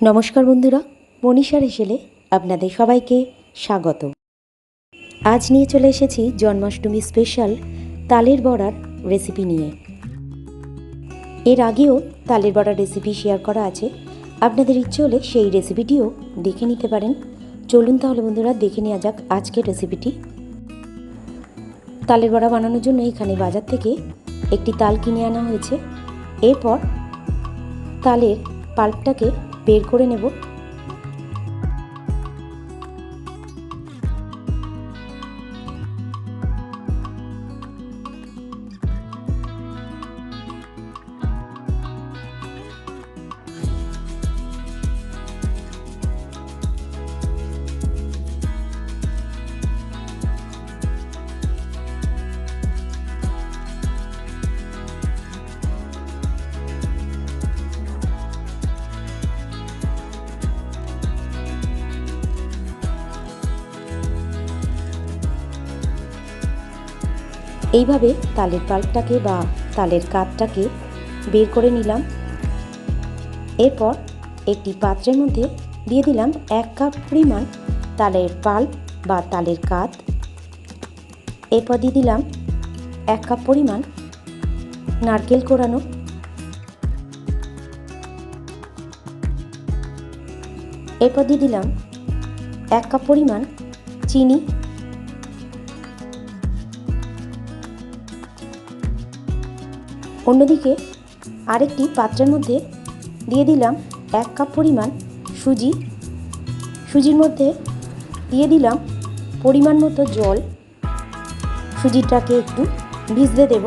নমস্কার বন্ধুরা, মনীষার হেসেলে আপনাদের সবাইকে স্বাগত আজ নিয়ে চলে এসেছি জন্মাষ্টমী স্পেশাল তালের বড়ার রেসিপি নিয়ে। এর আগেও তালের বড়ার রেসিপি শেয়ার করা আছে। আপনাদের ইচ্ছে হলে সেই রেসিপিটিও দেখে নিতে পারেন। চলুন তাহলে বন্ধুরা, দেখে নেওয়া যাক আজকের রেসিপিটি তালের বড়া বানানোর জন্য এখানে বাজার থেকে একটি তাল কিনে আনা হয়েছে। এরপর তালের পাল্পটাকে বের করে নেব। এইভাবে তালের পাল্পটাকে বা তালের কাঠটাকে বের করে নিলাম। এরপর একটি পাত্রের মধ্যে দিয়ে দিলাম এক কাপ পরিমাণ তালের পাল্প বা তালের কাঠ এরপর দিয়ে দিলাম এক কাপ পরিমাণ নারকেল কোরানো। এরপর দিয়ে দিলাম এক কাপ পরিমাণ চিনি। অন্যদিকে আরেকটি পাত্রের মধ্যে দিয়ে দিলাম এক কাপ পরিমাণ সুজি। সুজির মধ্যে দিয়ে দিলাম পরিমাণ মতো জল। সুজিটাকে একটু ভিজতে দেব।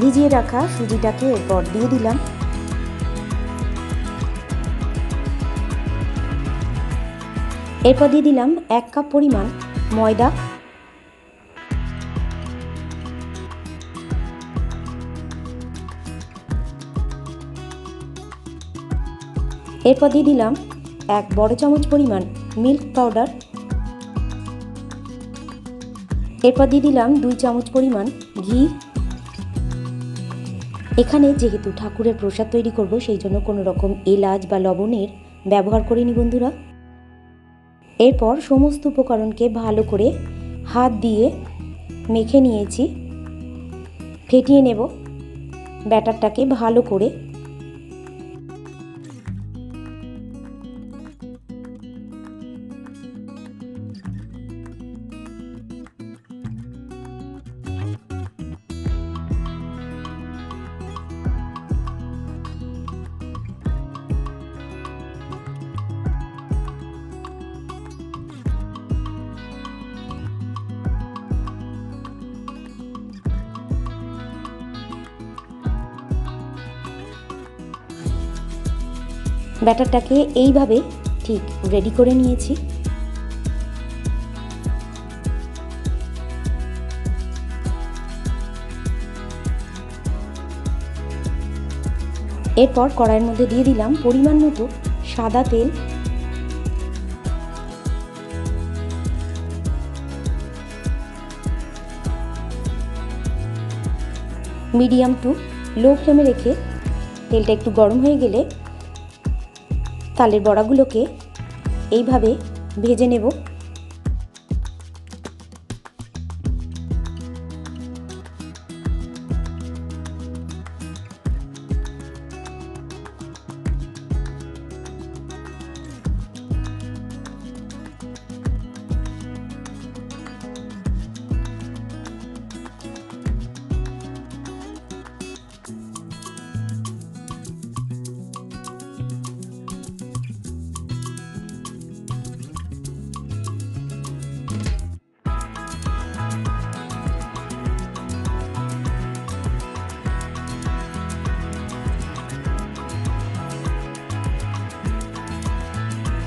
ভিজিয়ে রাখা সুজিটাকে এরপর দিয়ে দিলাম এরপর দিয়ে দিলাম এক কাপ পরিমাণ ময়দা। এরপর দিয়ে দিলাম এক বড় চামচ পরিমাণ মিল্ক পাউডার। এরপর দিয়ে দিলাম দুই চামচ পরিমাণ ঘি। এখানে যেহেতু ঠাকুরের প্রসাদ তৈরি করব, সেই জন্য কোনো রকম এলাচ বা লবণের ব্যবহার করিনি বন্ধুরা। এরপর সমস্ত উপকরণকে ভালো করে হাত দিয়ে মেখে নিয়েছি ফেটিয়ে নেব। ব্যাটারটাকে ভালো করে ব্যাটারটাকে এইভাবে ঠিক রেডি করে নিয়েছি। এরপর কড়াইয়ের মধ্যে দিয়ে দিলাম পরিমাণ মতো সাদা তেল। মিডিয়াম টু লো ফ্লেমে রেখে তেলটা একটু গরম হয়ে গেলে তালের বড়াগুলোকে এইভাবে ভেজে নেব।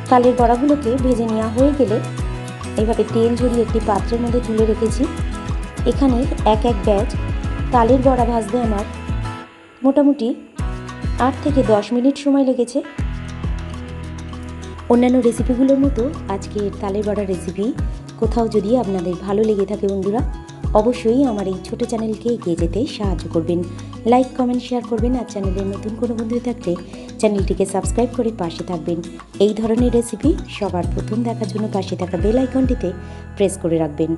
তালের বড়াগুলোকে ভেজে নেওয়া হয়ে গেলে এইভাবে তেল ঝরিয়ে একটি পাত্রের মধ্যে তুলে রেখেছি। এখানে এক এক ব্যাচ তালের বড়া ভাজতে আমার মোটামুটি আট থেকে দশ মিনিট সময় লেগেছে। অন্যান্য রেসিপিগুলোর মতো আজকের তালের বড়া রেসিপি কোথাও যদি আপনাদের ভালো লেগে থাকে বন্ধুরা, অবশ্যই আমার এই ছোট চ্যানেলকে এগিয়ে যেতে সাহায্য করবেন। লাইক, কমেন্ট, শেয়ার করবেন আর চ্যানেলের নতুন কোনো বন্ধু থাকলে চ্যানেলটিকে সাবস্ক্রাইব করে পাশে থাকবেন। এই ধরনের রেসিপি সবার প্রথম দেখার জন্য পাশে থাকা বেল আইকনটিতে প্রেস করে রাখবেন।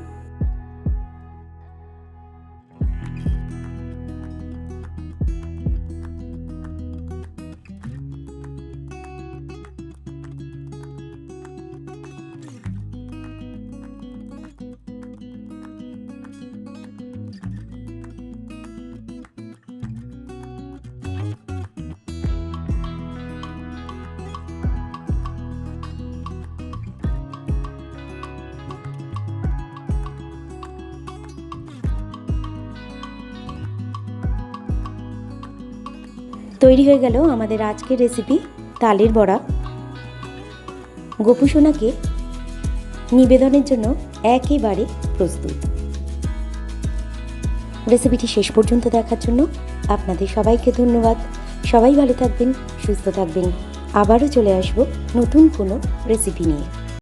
তৈরি হয়ে গেল আমাদের আজকের রেসিপি তালের বড়া। গোপুসোনাকে নিবেদনের জন্য একেবারে প্রস্তুত। রেসিপিটি শেষ পর্যন্ত দেখার জন্য আপনাদের সবাইকে ধন্যবাদ। সবাই ভালো থাকবেন, সুস্থ থাকবেন। আবারও চলে আসব নতুন কোনো রেসিপি নিয়ে।